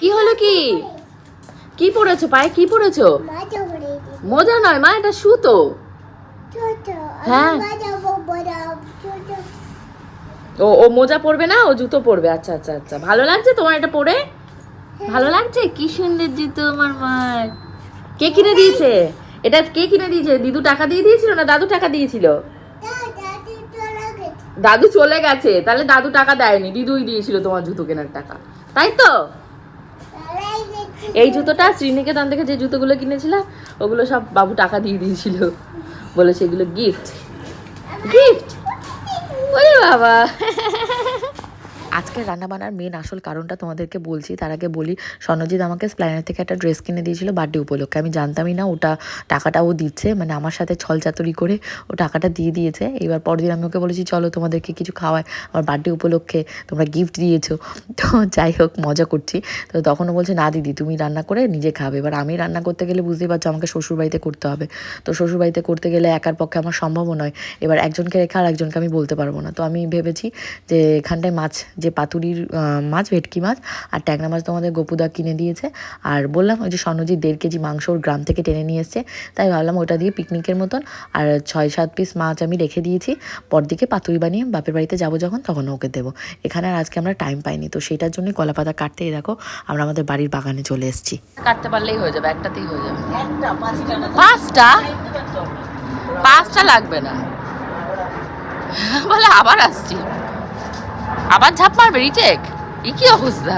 কি হলো কি? কি পড়েছো পায়ে কি পড়েছো মাজা নয়, মা, এটা সুতো। হ্যাঁ। ও ও মোজা পরবে না? ও জুতো পরবে। আচ্ছা আচ্ছা আচ্ছা। ভালো লাগছে তোমার এটা পরে? ভালো লাগছে? কি সুন্দর জুতো আমার মার কে কিনে দিয়েছে? এটা কে কিনে দিয়েছে? দিদু টাকা দিয়ে দিয়েছিল না দাদু টাকা দিয়েছিল? দাদু চলে গেছে। তাহলে দাদু টাকা দেয়নি। দিদুই দিয়েছিল তোমার জুতো কেনার টাকা। তাই তো? এই জুতোটা শ্রীনিকেতন থেকে যে জুতোগুলো কিনেছিলাম ওগুলো সব বাবু টাকা দিয়ে দিয়েছিল। বলে সেগুলো গিফট গিফট ওরে বাবা। আজকের রান্নাবান্নার মেন আসল কারণটা তোমাদেরকে বলছি, তার আগে বলি, স্বর্ণজিৎ আমাকে স্প্ল্যানের থেকে একটা ড্রেস কিনে দিয়েছিল বার্থডে উপলক্ষে। আমি জানতামই না ওটা টাকাটা ও দিচ্ছে মানে আমার সাথে ছল চাতুরি করে ও টাকাটা দিয়ে দিয়েছে। এবার পরদিন আমি ওকে বলেছি, চলো তোমাদেরকে কিছু খাওয়ায় আমার বার্থডে উপলক্ষে তোমরা গিফট দিয়েছ। তো যাই হোক, মজা করছি। তো তখন ও বলছে, না দিদি, তুমি রান্না করে নিজে খাবে। এবার আমি রান্না করতে গেলে বুঝতেই পারছ, আমাকে শ্বশুরবাড়িতে করতে হবে। তো শ্বশুরবাড়িতে করতে গেলে একার পক্ষে আমার সম্ভবও নয়। এবার একজনকে রেখে আর একজনকে আমি বলতে পারব না। তো আমি ভেবেছি যে এখানটায় মাছ যে পাতুরির মাছ, ভেটকি মাছ, আর ট্যাংরা মাছ তোমাদের গোপুদা কিনে দিয়েছে। আর বললাম ওই যে স্বর্ণজিৎ দেড় কেজি মাংস ওর গ্রাম থেকে টেনে নিয়ে এসছে, তাই ভাবলাম ওটা দিয়ে পিকনিকের মতন আর ছয় সাত পিস মাছ আমি রেখে দিয়েছি। পরদিকে পাতুরি বানিয়ে বাপের বাড়িতে যাব যখন, তখন ওকে দেবো। এখানে আর আজকে আমরা টাইম পাইনি, তো সেটার জন্যই কলা পাতা কাটতে এই দেখো, আমরা আমাদের বাড়ির বাগানে চলে এসেছি। কাটতে পারলেই হয়ে যাবে, একটাতেই হয়ে যাবে। পাঁচটা? পাঁচটা লাগবে না। বলে আবার আসছি। আবার ঝাপ মারবে রিটেক? এ কি অবস্থা?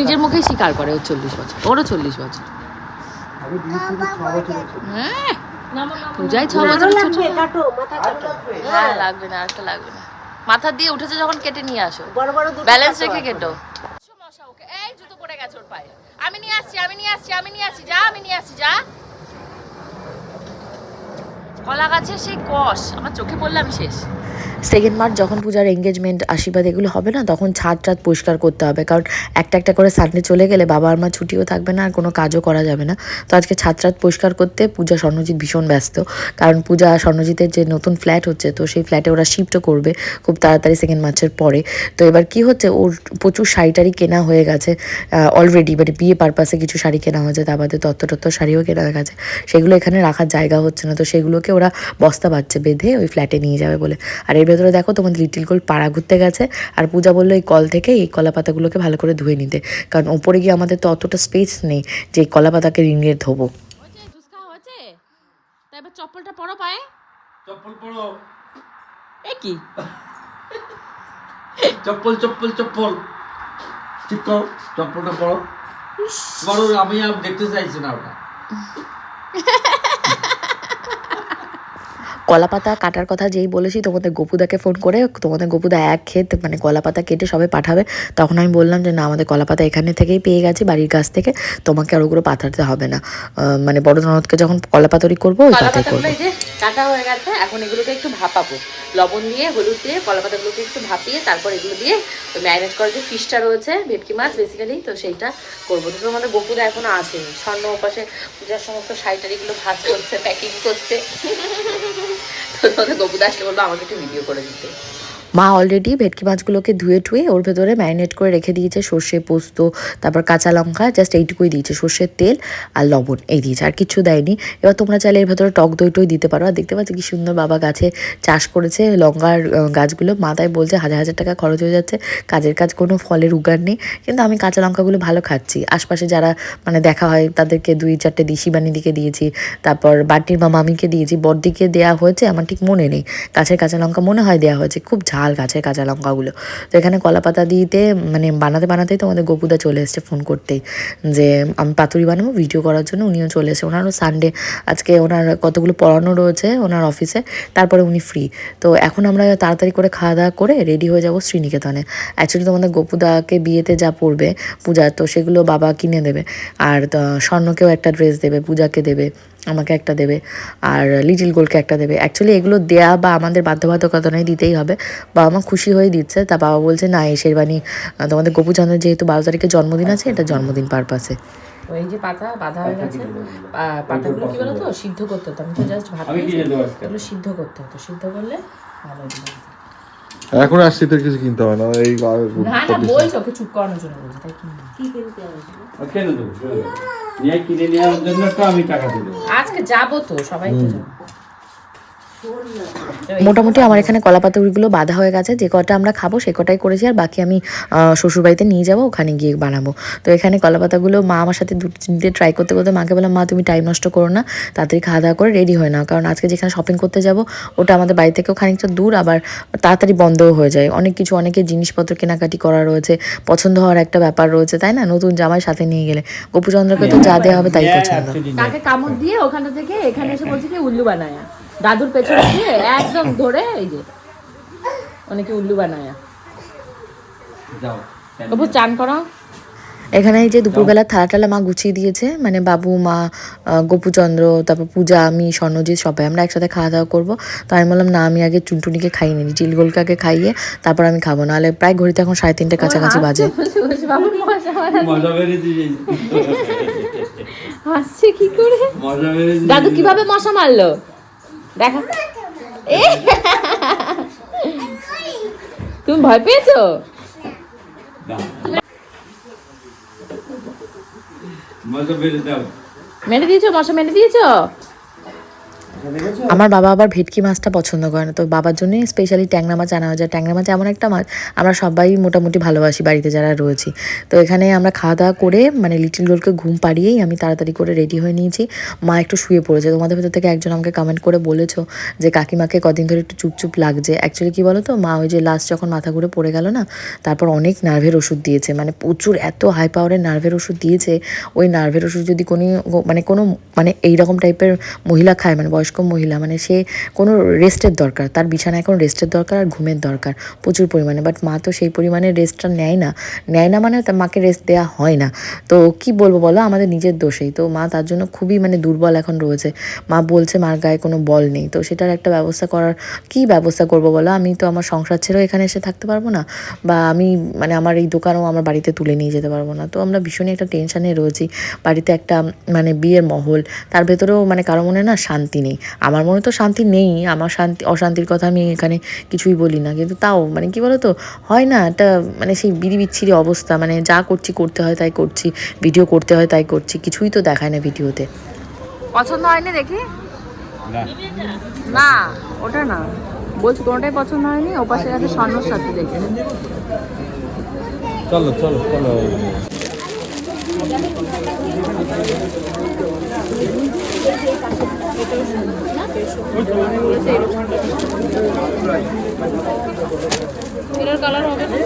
নিজের মুখেই স্বীকার করে ওর চল্লিশ বছর। ওরও চল্লিশ বছর। হ্যাঁ। পূজায় ছ বছর ছোট হ্যাঁ। লাগবে না। একটা লাগবে না মাথা দিয়ে উঠেছে যখন কেটে নিয়ে আসো। ব্যালেন্স রেখে কেটো। মশা ওকে এই জুতো পড়ে গেছে ওর পায়ে। আমি নিয়ে আসছি আমি নিয়ে আসছি আমি নিয়ে আসছি যা আমি নিয়ে আসছি যা। কলা গাছের সেই কষ, আমার চোখে পড়লে আমি শেষ। সেকেন্ড মার্চ যখন পূজার এঙ্গেজমেন্ট আশীর্বাদ এগুলো হবে না, তখন ছাদ টাদ পরিষ্কার করতে হবে। কারণ একটা একটা করে সানডে চলে গেলে বাবা মা ছুটিও থাকবে না, আর কোনো কাজও করা যাবে না। তো আজকে ছাদ টাদ পরিষ্কার করতে পূজা স্বর্ণজিৎ ভীষণ ব্যস্ত। কারণ পূজা স্বর্ণজিতের যে নতুন ফ্ল্যাট হচ্ছে, তো সেই ফ্ল্যাটে ওরা শিফটও করবে খুব তাড়াতাড়ি সেকেন্ড মার্চের পরে। তো এবার কি হচ্ছে, ওর প্রচুর শাড়ি টাড়ি কেনা হয়ে গেছে অলরেডি মানে বিয়ে পারপাসে কিছু শাড়ি কেনা হয়েছে তার বাদে তত্ত্ব টত্ত্ব শাড়িও কেনা হয়ে গেছে। সেগুলো এখানে রাখার জায়গা হচ্ছে না, তো সেগুলোকে ওরা বস্তা বাচ্ছে বেঁধে ওই ফ্ল্যাটে নিয়ে যাবে বলে। আর এর ভেতরে দেখো তোমাদের লিটিল গোল পাড়া ঘুরতে গেছে। আর পূজা বলল এই কল থেকে এই কলা পাতাগুলোকে ভালো করে ধুয়ে নিতে। কারণ ওপরে গিয়ে আমাদের তো অতটা স্পেস নেই যে এই কলা পাতাকে রিঙিয়ে ধোবো। চপ্পলটা পরো পায়ে। চপ্পল পরো। এ কি? চপ্পল চপ্পল চপ্পল। ঠিক করো চপ্পলটা পরো। পরো আমি আর দেখতে চাইছি না ওটা। কলা পাতা কাটার কথা যেই বলেছি তোমাদের গপুদাকে ফোন করে তোমাদের গপুদা এক ক্ষেত মানে কলা পাতা কেটে সবে পাঠাবে। তখন আমি বললাম যে না আমাদের কলা পাতা এখানে থেকেই পেয়ে গেছি বাড়ির গাছ থেকে। তোমাকে আর ওগুলো পাঠাতে হবে না। মানে বড় ননদকে যখন কলা পাতারি করব ওই পাতাই করব। কাটা হয়ে গেছে, এখন এগুলোকে একটু ভাপাবো। লবণ দিয়ে, হলুদ দিয়ে কলা পাতাগুলোকে একটু ভাপিয়ে তারপর এগুলো দিয়ে ম্যারিনেট করার যে ফিশটা রয়েছে, ভেটকি মাছ বেসিক্যালি তো সেইটা করব। তো আমাদের গোপুদা এখনও আসেনি। স্বর্ণ ওপাশে পূজার সমস্ত শাড়িটারিগুলো ভাজ করছে, প্যাকিং করছে। তো তোমাদের গোপুদা আসলে বলব আমাকে একটু ভিডিও করে দিতে। মা অলরেডি ভেটকি মাছগুলোকে ধুয়ে টুয়ে ওর ভেতরে ম্যারিনেট করে রেখে দিয়েছে, সর্ষে পোস্ত, তারপর কাঁচা লঙ্কা জাস্ট এইটুকুই দিয়েছে, সর্ষের তেল আর লবণ, এই দিয়েছে, আর কিছু দেয়নি। এবার তোমরা চাইলে এর ভেতরে টক দই টই দিতে পারো। আর দেখতে পাচ্ছ কি সুন্দর বাবা গাছে চাষ করেছে লঙ্কার গাছগুলো। মাথায় বলছে, হাজার হাজার টাকা খরচ হয়ে যাচ্ছে, কাজের কাজ কোনো ফলের উগার নেই। কিন্তু আমি কাঁচা লঙ্কাগুলো ভালো খাচ্ছি। আশপাশে যারা মানে দেখা হয়, তাদেরকে দুই চারটে দিশি বানিদিকে দিয়েছি, তারপর বাটির মা মামিকে দিয়েছি, বড়দিকে দেওয়া হয়েছে, আমার ঠিক মনে নেই। গাছের কাঁচা লঙ্কা মনে হয় দেওয়া হয়েছে, খুব ঝাল ঝাল, গাছের কাঁচা লঙ্কাগুলো। তো এখানে কলা পাতা দিতে মানে বানাতে বানাতেই তোমাদের গোপুদা চলে এসছে ফোন করতেই। যে আমি পাতুরি বানাবো ভিডিও করার জন্য উনিও চলে এসে ওনারও সানডে আজকে ওনার কতগুলো পড়ানো রয়েছে ওনার অফিসে তারপরে উনি ফ্রি তো এখন আমরা তাড়াতাড়ি করে খাওয়া দাওয়া করে রেডি হয়ে যাব শ্রীনিকেতনে। অ্যাকচুয়ালি তোমাদের গোপুদাকে বিয়েতে যা পড়বে, পূজা, তো সেগুলো বাবা কিনে দেবে। আর স্বর্ণকেও একটা ড্রেস দেবে, পূজাকে দেবে। আমাকে একটা দেবে আর লিটিল গোলকে একটা দেবে। অ্যাকচুয়ালি এগুলো দেয়া বা আমাদের বাধ্যবাধকতা নয় দিতেই হবে। বাবা মা খুশি হয়ে দিচ্ছে। তা বাবা বলছে না এই শেরবানি তোমাদের গোপুচন্দ্রের যেহেতু বারো তারিখে জন্মদিন আছে এটা জন্মদিন পারপাসে। এই যে পাতা বাঁধা হয়ে গেছে পাতাগুলো কি বলতো? সিদ্ধ করতে হতো। আমি তো জাস্ট ভাত সিদ্ধ করতে হতো। সিদ্ধ করলে ভালো এখন আর শীতের কিছু কিনতে হবে না এই না না বলছো ওকে চুপ করানোর জন্য বলছি তাই কি কিনতে হবে? কেন দেবো? নিয়ে কিনে নেওয়ার জন্য তো আমি টাকা দেবো। আজকে যাব তো সবাই তো যাব। মোটামুটি আমার এখানে কলা পাতাগুলো বাঁধা হয়ে গেছে। যে কটা আমরা খাব সে কটাই করেছি আর বাকি আমি শ্বশুরবাড়িতে নিয়ে যাব ওখানে গিয়ে বানাবো। তো এখানে কলা পাতাগুলো মা আমার সাথে দু তিনটে ট্রাই করতে করতে মাকে বললাম মা তুমি টাইম নষ্ট করো না তাড়াতাড়ি খাওয়া দাওয়া করে রেডি হয় না কারণ আজকে যেখানে শপিং করতে যাব ওটা আমাদের বাড়ি থেকেও খানিকটা দূর আবার তাড়াতাড়ি বন্ধও হয়ে যায়। অনেক কিছু অনেকের জিনিসপত্র কেনাকাটি করা রয়েছে পছন্দ হওয়ার একটা ব্যাপার রয়েছে তাই না? নতুন জামাই সাথে নিয়ে গেলে। গোপুচন্দ্রকে তো যা দেওয়া হবে তাই পছন্দ। কামড় দিয়ে ওখানে থেকে এখানে এসে বলছে কি উল্লু বানায়া। দাদুর পেছনে দিয়ে একদম ধরে এই যে। অনেকে উল্লু বানায়া। তবু চান করো। এখানে এই যে দুপুরবেলা থালা টালা মা গুছিয়ে দিয়েছে মানে বাবু মা গোপুচন্দ্র তারপর পূজা আমি স্বর্ণজিৎ সবাই আমরা একসাথে খাওয়া দাওয়া করব। তো আমি বললাম না আমি আগে চুনটুনিকে খাইয়ে নিই চিলগোলকে আগে খাইয়ে তারপর আমি খাব। নাহলে প্রায় ঘড়িতে এখন সাড়ে তিনটে কাছাকাছি বাজে। হাসছে কি করে? দাদু কীভাবে মশা মারলো? দেখা। তুমি ভয় পেয়েছ? মেরে দিয়েছ? মশা মেরে দিয়েছ? আমার বাবা আবার ভেটকি মাছটা পছন্দ করে না। তো বাবার জন্য স্পেশালি ট্যাংরা মাছ আনা হয়েছে ট্যাংরা মাছ এমন একটা মাছ, আমরা সবাই মোটামুটি ভালোবাসি বাড়িতে যারা রয়েছি। তো এখানে আমরা খাওয়া দাওয়া করে মানে লিটিল গোলকে ঘুম পাড়িয়েই আমি তাড়াতাড়ি করে রেডি হয়ে নিয়েছি। মা একটু শুয়ে পড়েছে। তোমাদের ভেতর থেকে একজন আমাকে কমেন্ট করে বলেছ যে, কাকিমাকে কদিন ধরে একটু চুপচুপ লাগছে। অ্যাকচুয়ালি কী বলো তো মা ওই যে লাস্ট যখন মাথা ঘুরে পড়ে গেল না, তারপর অনেক নার্ভের ওষুধ দিয়েছে। মানে প্রচুর এত হাই পাওয়ারের নার্ভের ওষুধ দিয়েছে। ওই নার্ভের ওষুধ যদি কোনো মানে কোনো মানে এইরকম টাইপের মহিলা খায় মানে বয়স্ক মহিলা মানে সে কোনো রেস্টের দরকার, তার বিছানায় এখন রেস্টের দরকার আর ঘুমের দরকার, প্রচুর পরিমাণে। বাট মা তো সেই পরিমাণে রেস্টটা নেয় না। নেয় না মানে মাকে রেস্ট দেওয়া হয় না। তো কি বলব বলো, আমাদের নিজের দোষেই তো মা তার জন্য খুবই মানে দুর্বল এখন রয়েছে। মা বলছে মার গায়ে কোনো বল নেই। তো সেটার একটা ব্যবস্থা করার, কি ব্যবস্থা করব বলো? আমি তো আমার সংসার ছেড়েও এখানে এসে থাকতে পারব না। বা আমি মানে আমার এই দোকানও আমার বাড়িতে তুলে নিয়ে যেতে পারব না। তো আমরা ভীষণই একটা টেনশানে রয়েছি। বাড়িতে একটা মানে বিয়ের মহল, তার ভেতরেও মানে কারও মনে না শান্তি নেই। আমার মনে তো শান্তি নেই আমার শান্তি অশান্তির কথা আমি এখানে কিছুই বলি না। কিন্তু তাও মানে কি বলো তো হয় না একটা মানে সেই বিড়ি বিচ্ছিরি অবস্থা মানে যা করছি করতে হয় তাই করছি ভিডিও করতে হয় তাই করছি কিছুই তো দেখায় না ভিডিওতে। পছন্দ হয়নি দেখি? না। না ওটা না। বলছি কোনোটাই পছন্দ হয়নি ও পাশে আছে স্বর্ণর সাথে দেখে। চলো চলো চলো। এটার কালার হবে না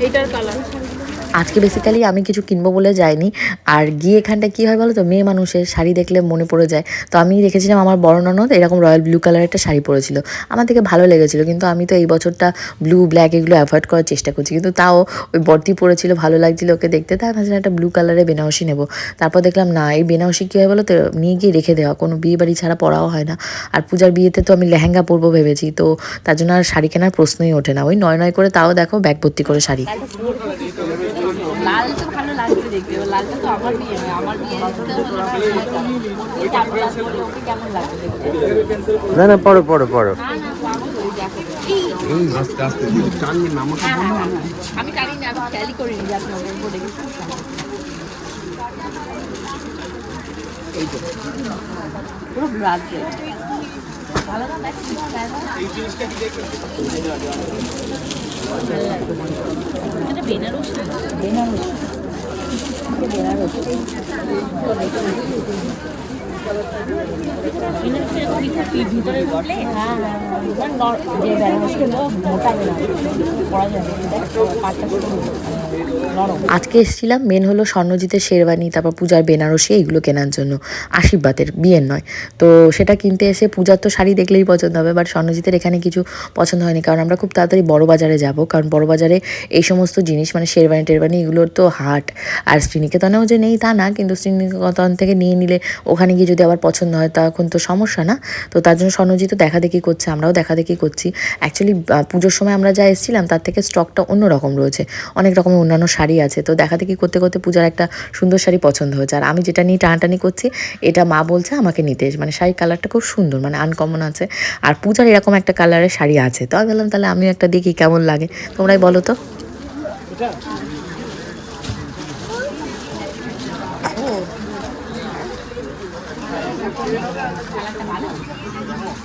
এইটার কালার আজকে বেসিক্যালি আমি কিছু কিনবো বলে যাইনি। আর গিয়ে এখানটা কী হয় বলো তো মেয়ে মানুষের শাড়ি দেখলে মনে পড়ে যায়। তো আমি দেখেছিলাম আমার বড় ননদ এরকম রয়্যাল ব্লু কালারের একটা শাড়ি পরেছিল। আমার থেকে ভালো লেগেছিল, কিন্তু আমি তো এই বছরটা ব্লু ব্ল্যাক এগুলো অ্যাভয়েড করার চেষ্টা করছি। কিন্তু তাও ওই বর্তি পরেছিল, ভালো লাগছিল ওকে দেখতে। তাই ভাবছিলাম একটা ব্লু কালারের বেনারসি নেব। তারপর দেখলাম, না, এই বেনারসি কী হয় বলো তো নিয়ে গিয়ে রেখে দেওয়া। কোনো বিয়ে বাড়ি ছাড়া পরাও হয় না। আর পূজার বিয়েতে তো আমি লেহেঙ্গা পরবো ভেবেছি। তো তার জন্য আর শাড়ি কেনার প্রশ্নই ওঠে না। ওই নয় নয় করে তাও দেখো ব্যাগ ভর্তি করে শাড়ি। লাল তো ভালো লাগছে দেখতে লালটা তো আমার বিয়ে নয় আমার বিয়ে কেমন লাগছে না না পড়ো পড়ো পড়ো। না না পাগল আমি জানি না আমি খেয়ালই করিনি যে আপনি ওদের উপর দেখে পুরো ভালো না বেনারসের এরকম কি আজকে এসেছিলাম মেন হলো স্বর্ণজিতের শেরবানি তারপর পূজার বেনারসি, এইগুলো কেনার জন্য। আশীর্বাদের, বিয়ের নয়। তো সেটা কিনতে এসে পূজার তো শাড়ি দেখলেই পছন্দ হবে বাট স্বর্ণজিতের এখানে কিছু পছন্দ হয়নি, কারণ আমরা খুব তাড়াতাড়ি বড় বাজারে যাব, কারণ বড় বাজারে এই সমস্ত জিনিস মানে শেরবানি টেরবানি এগুলোর তো হাট। আর শ্রীনিকেতনেও যে নেই তা না, কিন্তু শ্রীনিকেতন থেকে নিয়ে নিলে ওখানে গিয়ে যদি আবার পছন্দ হয়, তখন তো সমস্যা না। তো তার জন্য স্বর্ণজিৎ দেখা দেখি করছে, আমরাও দেখা দেখি করছি অ্যাকচুয়ালি পুজোর সময় আমরা যা এসেছিলাম, তার থেকে স্টকটা অন্যরকম রয়েছে। অনেক রকমের অন্যান্য শাড়ি আছে। তো দেখা দেখি করতে করতে পূজার একটা সুন্দর শাড়ি পছন্দ হয়েছে। আর আমি যেটা নিয়ে টানাটানি করছি, এটা মা বলছে আমাকে নিতে মানে শাড়ির কালারটা খুব সুন্দর মানে আনকমন আছে। আর পূজার এরকম একটা কালারের শাড়ি আছে। তো আমি বললাম তাহলে আমিও একটা দেখি কেমন লাগে। তোমরাই বলো তো।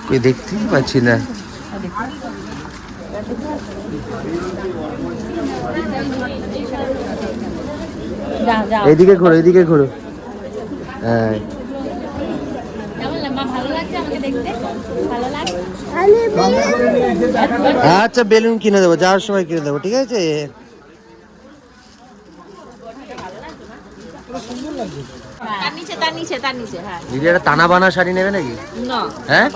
কই দেখতেই পাচ্ছি না যা ঘোরো এদিকে ঘোরো হ্যাঁ কেমন লাগে? মা ভালো লাগছে আমাকে দেখতে ভালো লাগছে আচ্ছা বেলুন কিনে দেবো যাওয়ার সময় কিনে দেবো ঠিক আছে তার নিচে তার নিচে তার নিচে হ্যাঁ। দিদি একটা টানা বানা শাড়ি নেবে নাকি? না। হ্যাঁ?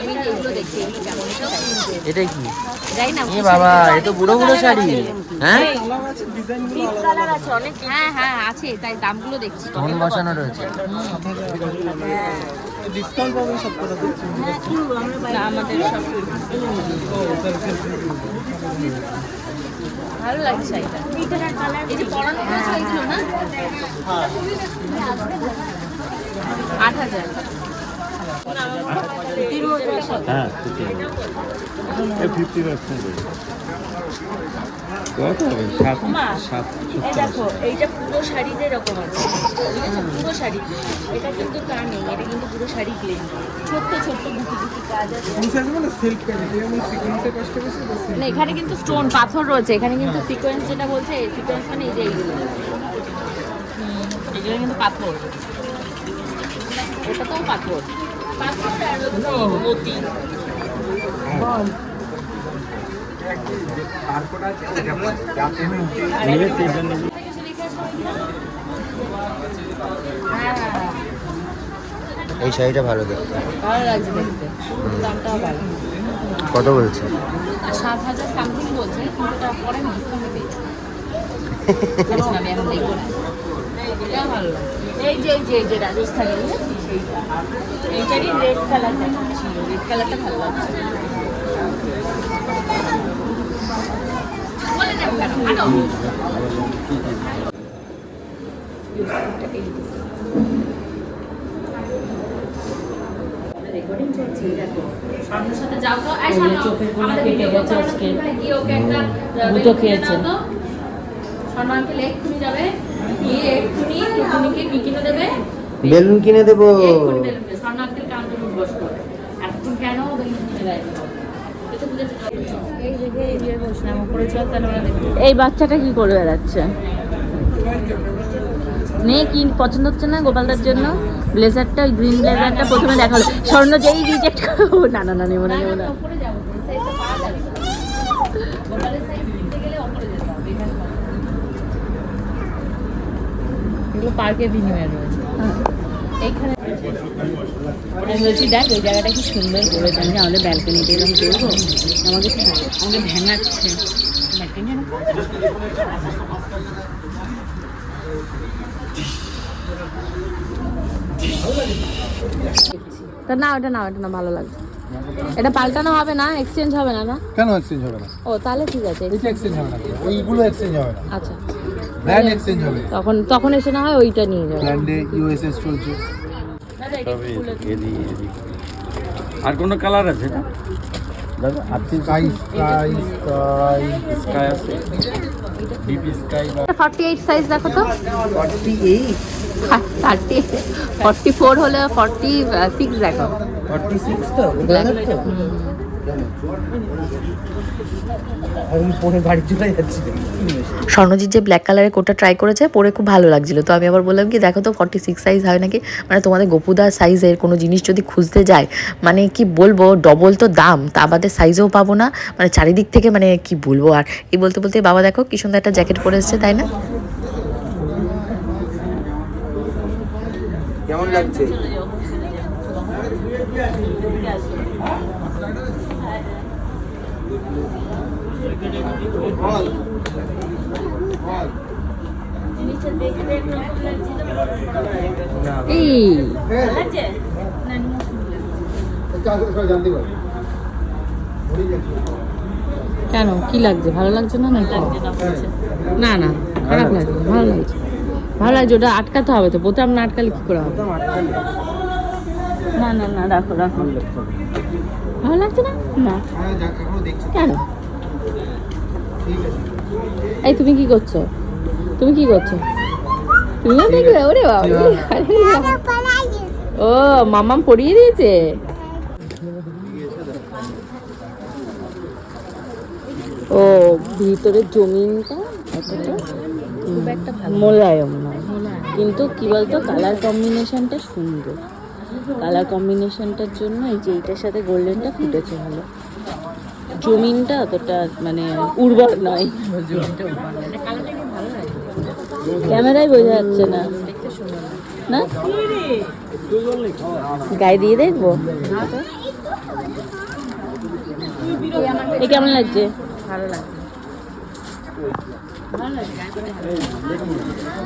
আমি এগুলো দেখছি এগুলো কেমন এটাও কিনতে। এটা কি? যাই না এ বাবা এ তো বুড়ো বুড়ো শাড়ি। হ্যাঁ? কালার আছে অনেক হ্যাঁ হ্যাঁ আছে তাই দামগুলো দেখছি। স্টোন বসানো রয়েছে। আমাদের সব ভালো লাগছে শাড়িটা এই যে পরানো রয়েছে ওইগুলো না? আট হাজার। এই দেখো এইটা পুরো শাড়িতে এরকম আছে ঠিক আছে? পুরো শাড়ি। এটা কিন্তু তা নেই এটা কিন্তু পুরো শাড়ি প্লেন ছোট্ট ছোট্ট গুটি গুটি কাজ আছে। না এখানে কিন্তু স্টোন পাথর রয়েছে। এখানে কিন্তু সিকোয়েন্স যেটা বলছে সিকোয়েন্স মানে এই যে এইগুলো। এগুলো কিন্তু পাথর। এটা তো পাথর। এই শাড়িটা ভালো দেখতে। ভালো লাগছে দেখতে। দামটাও ভালো। কত বলছে? সাত হাজার সামথিং বলছে কিন্তু পরে ডিসকাউন্টে আমি এখন দেখব না। ভালো এই যে এই যে এই এইটারই রেড কালারটা ছিল রেড কালারটা ভালো লাগছে। রেকর্ডিং চলছে দেখো। স্বর্ণের সাথে যাও তো। আমাদের ভিডিও করতে হবে গিয়ে ওকে একটা দুটো বেলুন কিনে খেয়েছে। দাও তো। স্বর্ণ যাবে গিয়ে এক্ষুনি টুকুনিকে কি কিনে দেবে। বেলুন কিনে দেবো? এই বাচ্চাটা কি করে বেড়াচ্ছে? নে কি পছন্দ হচ্ছে না গোপালদার জন্য? ব্লেজারটা গ্রিন ব্লেজারটা প্রথমে দেখাল স্বর্ণ যেই রিজেক্ট করো না না না নেব না নেব না। এগুলো পার্কের বিনিময়ে রয়েছে। এইখানে আমি বলছি দেখ ওই জায়গাটা কি সুন্দর করেছে। আমি আমাদের ব্যালকনিতে এরকম করব। আমাকে আমাকে ভেঙাচ্ছে। ব্যালকনি তা না ওটা না ওটা না ভালো লাগছে। এটা পাল্টানো হবে না? এক্সচেঞ্জ হবে না না? কেন এক্সচেঞ্জ হবে না? ও তাহলে ঠিক আছে। এটা এক্সচেঞ্জ হবে না। ওইগুলো এক্সচেঞ্জ হবে না। আচ্ছা। ব্র্যান্ড এক্সচেঞ্জ হবে। তখন তখন এসে না হয় ওইটা নিয়ে যাবে। ব্র্যান্ডে ইউএসএস চলছে। আর কোনো কালার আছে এটা? দাদা আর স্কাই স্কাই স্কাই স্কাই আছে? ডিপ স্কাই বা ফর্টি এইট সাইজ দেখো তো। Forty eight thirty forty four হলে ফর্টি সিক্স দেখো ফর্টি সিক্স তো স্বর্ণজিৎ যে ব্ল্যাক কালারের কোটটা ট্রাই করেছে, পরে খুব ভালো লাগছিল। তো আমি আবার বললাম কি, দেখো তো ফর্টি সিক্স সাইজ হয় নাকি? মানে তোমাদের গোপুদার সাইজের কোনো জিনিস যদি খুঁজতে যায় মানে কি বলব ডবল তো দাম, তা বাদে সাইজও পাবো না। মানে চারিদিক থেকে মানে কি বলব, আর এই বলতে বলতে বাবা দেখো কি সুন্দর একটা জ্যাকেট পরে এসছে, তাই না? কেমন লাগছে? কেন? কি লাগছে? ভালো লাগছে না নাকি? না না, খারাপ লাগছে, ভালো লাগছে। ভালো লাগছে, ওটা আটকাতে হবে তো। বোতাম না আটকালে কি করে হবে? না না না, রাখো রাখো। ভালো লাগছে না? না। কেন? এই তুমি কি করছ? তুমি কি করছ? তুমিও দেখবে ওরে বাবা ও মামাম পড়িয়ে দিয়েছে? ও ভিতরের জমিনটা এতটা মোলায়ম নয় কিন্তু কি বলতো কালার কম্বিনেশনটা সুন্দর। কালার কম্বিনেশনটার জন্য এই যে এইটার সাথে গোল্ডেনটা ফুটেছে ভালো। জমিনটা অতটা মানে উর্বর নয়। ক্যামেরায় বোঝা যাচ্ছে না। না? গায়ে দিয়ে দেখব? কেমন লাগছে?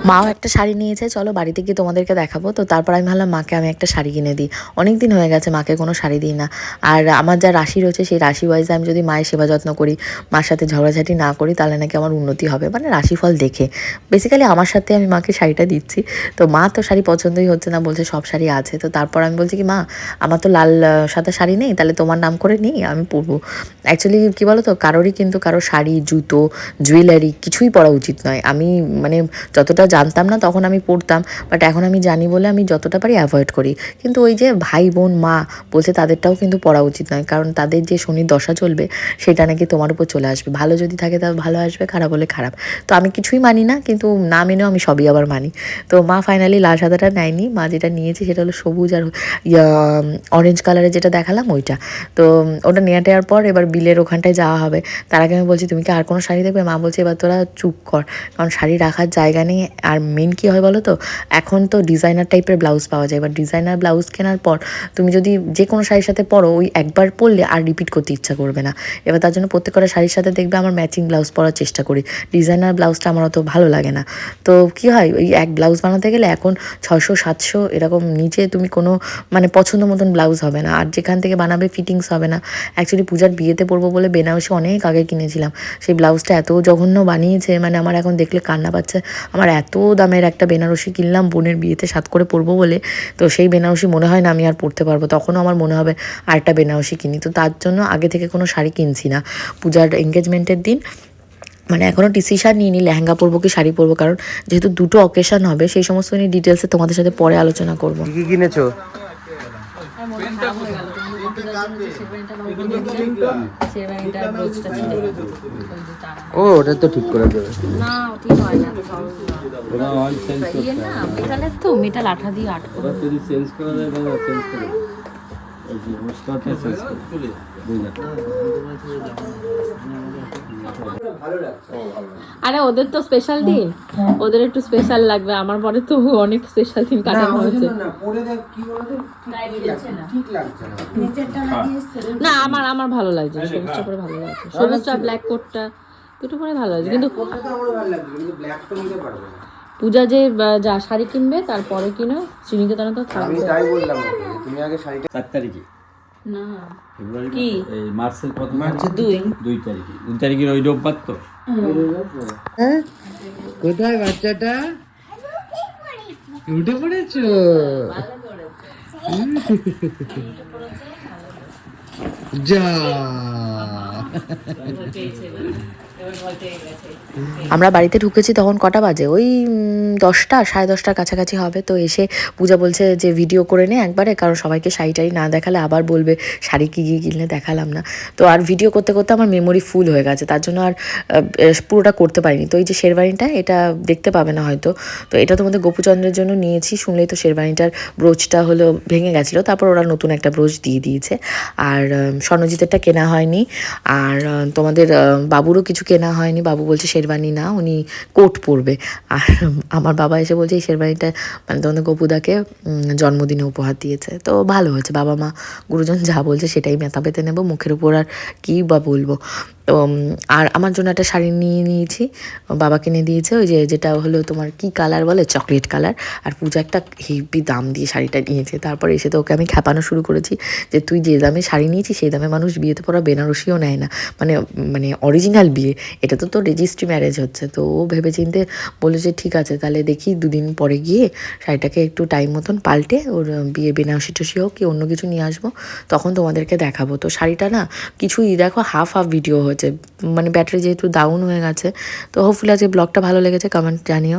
মাও একটা শাড়ি নিয়েছে, চলো বাড়িতে গিয়ে তোমাদেরকে দেখাবো। তো তারপর আমি ভাবলাম, মাকে আমি একটা শাড়ি কিনে দিই। অনেক দিন হয়ে গেছে, মাকে কোনো শাড়ি দিই না। আর আমার যা রাশি রয়েছে, সেই রাশি ওয়াইজে আমি যদি মায়ের সেবা যত্ন করি, মার সাথে ঝগড়াঝাটি না করি, তাহলে নাকি আমার উন্নতি হবে। মানে রাশিফল দেখে। বেসিক্যালি আমার সাথে আমি মাকে শাড়িটা দিচ্ছি। তো মা তো শাড়ি পছন্দই হচ্ছে না, বলছে সব শাড়ি আছে। তো তারপর আমি বলছি কি, মা, আমার তো লাল সাদা শাড়ি নেই, তাহলে তোমার নাম করে নিই, আমি পরবো। অ্যাকচুয়ালি কী বলো তো কারোরই কিন্তু কারও শাড়ি, জুতো জুয়েলারি কিছুই পরা উচিত নয়। আমি মানে যতটা জানতাম না তখন আমি পড়তাম বাট এখন আমি জানি বলে আমি যতটা পারি অ্যাভয়েড করি। কিন্তু ওই যে ভাই, বোন, মা বলছে তাদেরটাও কিন্তু পড়া উচিত নয়, কারণ তাদের যে শনির দশা চলবে সেটা নাকি তোমার উপর চলে আসবে। ভালো যদি থাকে তা ভালো আসবে, খারাপ হলে খারাপ। তো আমি কিছুই মানি না, কিন্তু না মেনেও আমি সবই আবার মানি। তো মা ফাইনালি লাল সাদাটা নেয়নি, মা যেটা নিয়েছে সেটা হলো সবুজ আর অরেঞ্জ কালারের যেটা দেখালাম ওইটা। তো ওটা নিয়ে দেওয়ার পর এবার বিলের ওখানটায় যাওয়া হবে। তার আগে আমি বলছি, তুমি কি আর কোনো শাড়ি দেখবে? মা বলছে, এবার তোরা চুপ কর। কারণ শাড়ি রাখার জায়গা নেই। আর মেন কী হয় বলো তো এখন তো ডিজাইনার টাইপের ব্লাউজ পাওয়া যায়। এবার ডিজাইনার ব্লাউজ কেনার পর তুমি যদি যে কোনো শাড়ির সাথে পরো, ওই একবার পরলে আর রিপিট করতে ইচ্ছা করবে না। এবার তার জন্য প্রত্যেকটা শাড়ির সাথে দেখবে আমার ম্যাচিং ব্লাউজ পরার চেষ্টা করি। ডিজাইনার ব্লাউজটা আমার অত ভালো লাগে না। তো কি হয়? ওই এক ব্লাউজ বানাতে গেলে এখন ছশো সাতশো এরকম নিচে তুমি কোনো মানে পছন্দ মতন ব্লাউজ হবে না। আর যেখান থেকে বানাবে ফিটিংস হবে না। অ্যাকচুয়ালি পূজার বিয়েতে পরবো বলে বেনারসি অনেক আগে কিনেছিলাম। সেই ব্লাউজটা এত জঘন্য বানিয়েছে মানে আমার এখন দেখলে কান্না পাচ্ছে। আমার এত দামের একটা বেনারসি কিনলাম বোনের বিয়েতে সাত করে পরবো বলে। তো সেই বেনারসি মনে হয় না আমি আর পরতে পারব। তখনও আমার মনে হবে আরেকটা বেনারসি কিনি। তো তার জন্য আগে থেকে কোনো শাড়ি কিনছি না। পূজার এঙ্গেজমেন্টের দিন মানে এখনও ডিসিশান নিইনি লেহেঙ্গা পরবো কি শাড়ি পরবো। কারণ যেহেতু দুটো অকেশন হবে সেই সমস্ত নিয়ে ডিটেলসে তোমাদের সাথে পরে আলোচনা করব। কি কি কিনেছো? ও ওটা তো ঠিক করে দেবে না ঠিক হয় না ওরা অয়েল চেঞ্জ ইয়ে না মেটালের তো মেটাল আঠা দিয়ে আট যদি চেঞ্জ করা যায় তাহলে চেঞ্জ করে যে স্টকটা চেঞ্জ করে আরে ওদের তো স্পেশাল দিন। ওদের একটু স্পেশাল লাগবে। আমার পরে তো অনেক স্পেশাল দিন কাটানো হয়েছে। না পরে দেখ কি বলতো ঠিক লাগছে না না। আমার আমার ভালো লাগছে সবুজটা পরে ভালো লাগছে। সবুজটা ব্ল্যাক কোটটা দুটো পরে ভালো লাগছে। কিন্তু পূজা যে যা শাড়ি কিনবে তারপরে কিনো শ্রীনিকেতনে তো আমি থাকবে। তাই বললাম তুমি আগে শাড়িটা চার তারিখে। না। ফেব্রুয়ারি কি? এই মার্চের কত? মার্চের দুই। দুই। তারিখে। দুই তারিখের ওই রোববার তো। কোথায় বাচ্চাটা? উঠে পড়েছো? যা। আমরা বাড়িতে ঢুকেছি তখন কটা বাজে? ওই দশটা, সাড়ে দশটার কাছাকাছি হবে। তো এসে পূজা বলছে যে ভিডিও করে নে একবারে, কারণ সবাইকে শাড়ি টাড়ি না দেখালে আবার বলবে, শাড়ি কি গিয়ে কিনলে দেখালাম না। তো আর ভিডিও করতে করতে আমার মেমোরি ফুল হয়ে গেছে। তার জন্য আর পুরোটা করতে পারিনি। তো এই যে শেরবানিটা এটা দেখতে পাবে না হয়তো। তো এটা তোমাদের গোপুচন্দ্রের জন্য নিয়েছি। শুনলেই তো শেরবানিটার ব্রোচটা হলো ভেঙে গেছিল। তারপর ওরা নতুন একটা ব্রোচ দিয়ে দিয়েছে। আর স্বর্ণজিতেরটা কেনা হয়নি। আর তোমাদের বাবুরও কিছু কেনা হয়নি, বাবু বলছে শেরবানি না, উনি কোট পরবে। আর আমার বাবা এসে বলছে এই শেরবানিটা মানে তোমাদের গপুদাকে জন্মদিনে উপহার দিয়েছে। তো ভালো হয়েছে, বাবা মা গুরুজন যা বলছে সেটাই মেতা পেতে নেব, মুখের উপর আর কী বা বলব। তো আর আমার জন্য একটা শাড়ি নিয়ে নিয়েছি। বাবা কিনে দিয়েছে, ওই যে যেটা হলো তোমার কি কালার বলে? Chocolate colour. আর পূজা একটা হেভি দাম দিয়ে শাড়িটা নিয়েছে। তারপর এসে তো ওকে আমি খ্যাপানো শুরু করেছি যে তুই যে দামে শাড়ি নিয়েছিস, সেই দামে মানুষ বিয়েতে পড়া বেনারসিও নেয় না। মানে মানে অরিজিনাল বিয়ে। এটা তো তো রেজিস্ট্রি ম্যারেজ হচ্ছে। তো ও ভেবে চিনতে বলে যে ঠিক আছে, তাহলে দেখি দুদিন পরে গিয়ে শাড়িটাকে একটু টাইম মতন পাল্টে ওর বিয়ে বেনারসি টসি হোক, কি অন্য কিছু নিয়ে আসব। তখন তোমাদেরকে দেখাবো। তো শাড়িটা না কিছুই দেখো হাফ হাফ ভিডিও হয়েছে। মানে ব্যাটারি যেহেতু ডাউন হয়ে গেছে, তো হোপফুলি আজকে ব্লগটা ভালো লেগেছে কমেন্ট জানিও।